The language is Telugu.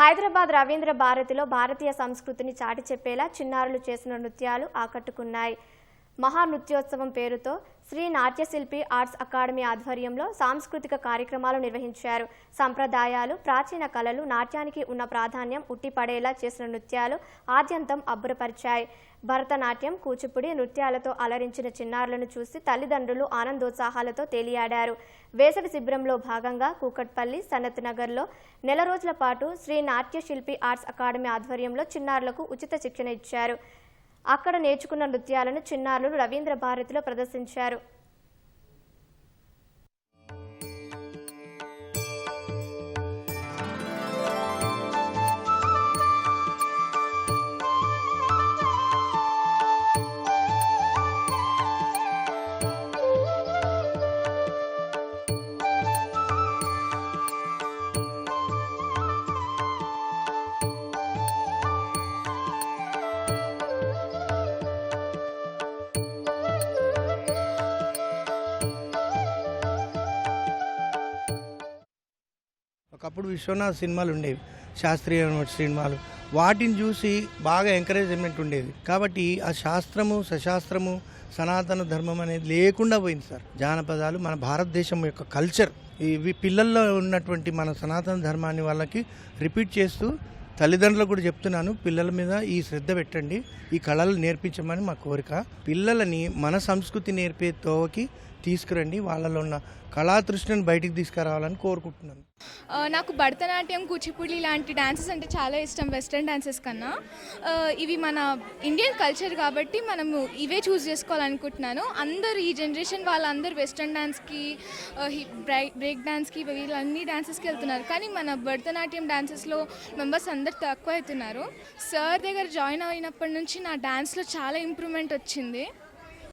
హైదరాబాద్ రవీంద్ర భారతిలో భారతీయ సంస్కృతిని చాటి చెప్పేలా చిన్నారులు చేసిన నృత్యాలు ఆకట్టుకున్నాయి. మహా నృత్యోత్సవం పేరుతో శ్రీ నాట్యశిల్పి ఆర్ట్స్ అకాడమీ ఆధ్వర్యంలో సాంస్కృతిక కార్యక్రమాలు నిర్వహించారు. సంప్రదాయాలు ప్రాచీన కళలు నాట్యానికి ఉన్న ప్రాధాన్యం ఉట్టిపడేలా చేసిన నృత్యాలు ఆద్యంతం అబ్బురపరిచాయి. భరతనాట్యం కూచిపుడి నృత్యాలతో అలరించిన చిన్నారులను చూసి తల్లిదండ్రులు ఆనందోత్సాహాలతో తేలియాడారు. వేసవి శిబిరంలో భాగంగా కూకట్పల్లి సనత్ నగర్లో నెల రోజుల పాటు శ్రీ నాట్యశిల్పి ఆర్ట్స్ అకాడమీ ఆధ్వర్యంలో చిన్నారులకు ఉచిత శిక్షణ ఇచ్చారు. అక్కడ నేర్చుకున్న నృత్యాలను చిన్నారులు రవీంద్ర భారతిలో ప్రదర్శించారు. ఒకప్పుడు విశ్వనాథ్ సినిమాలు ఉండేవి శాస్త్రీయ సినిమాలు. వాటిని చూసి బాగా ఎంకరేజ్మెంట్ ఉండేది. కాబట్టి ఆ శాస్త్రము సశాస్త్రము సనాతన ధర్మం అనేది లేకుండా పోయింది సార్. జానపదాలు మన భారతదేశం యొక్క కల్చర్ ఇవి పిల్లల్లో ఉన్నటువంటి మన సనాతన ధర్మాన్ని వాళ్ళకి రిపీట్ చేస్తూ తల్లిదండ్రులకు కూడా చెప్తున్నాను పిల్లల మీద ఈ శ్రద్ధ పెట్టండి ఈ కళలు నేర్పించమని మా కోరిక. పిల్లలని మన సంస్కృతి నేర్పే తోవకి తీసుకురండి. వాళ్ళలో ఉన్న కళాతృష్ణను బయటికి తీసుకురావాలని కోరుకుంటున్నాను. నాకు భరతనాట్యం కూచిపూడి లాంటి డాన్సెస్ అంటే చాలా ఇష్టం వెస్ట్రన్ డాన్సెస్ కన్నా. ఇవి మన ఇండియన్ కల్చర్ కాబట్టి మనము ఇవే చూస్ చేసుకోవాలనుకుంటున్నాను. అందరు ఈ జనరేషన్ వాళ్ళందరూ వెస్ట్రన్ డాన్స్కి బ్రేక్ డాన్స్కి వీళ్ళన్ని డాన్సెస్కి వెళ్తున్నారు. కానీ మన భరతనాట్యం డాన్సెస్లో మెంబర్స్ అందరు తక్కువ అవుతున్నారు. సార్ దగ్గర జాయిన్ అయినప్పటి నుంచి నా డాన్స్లో చాలా ఇంప్రూవ్మెంట్ వచ్చింది.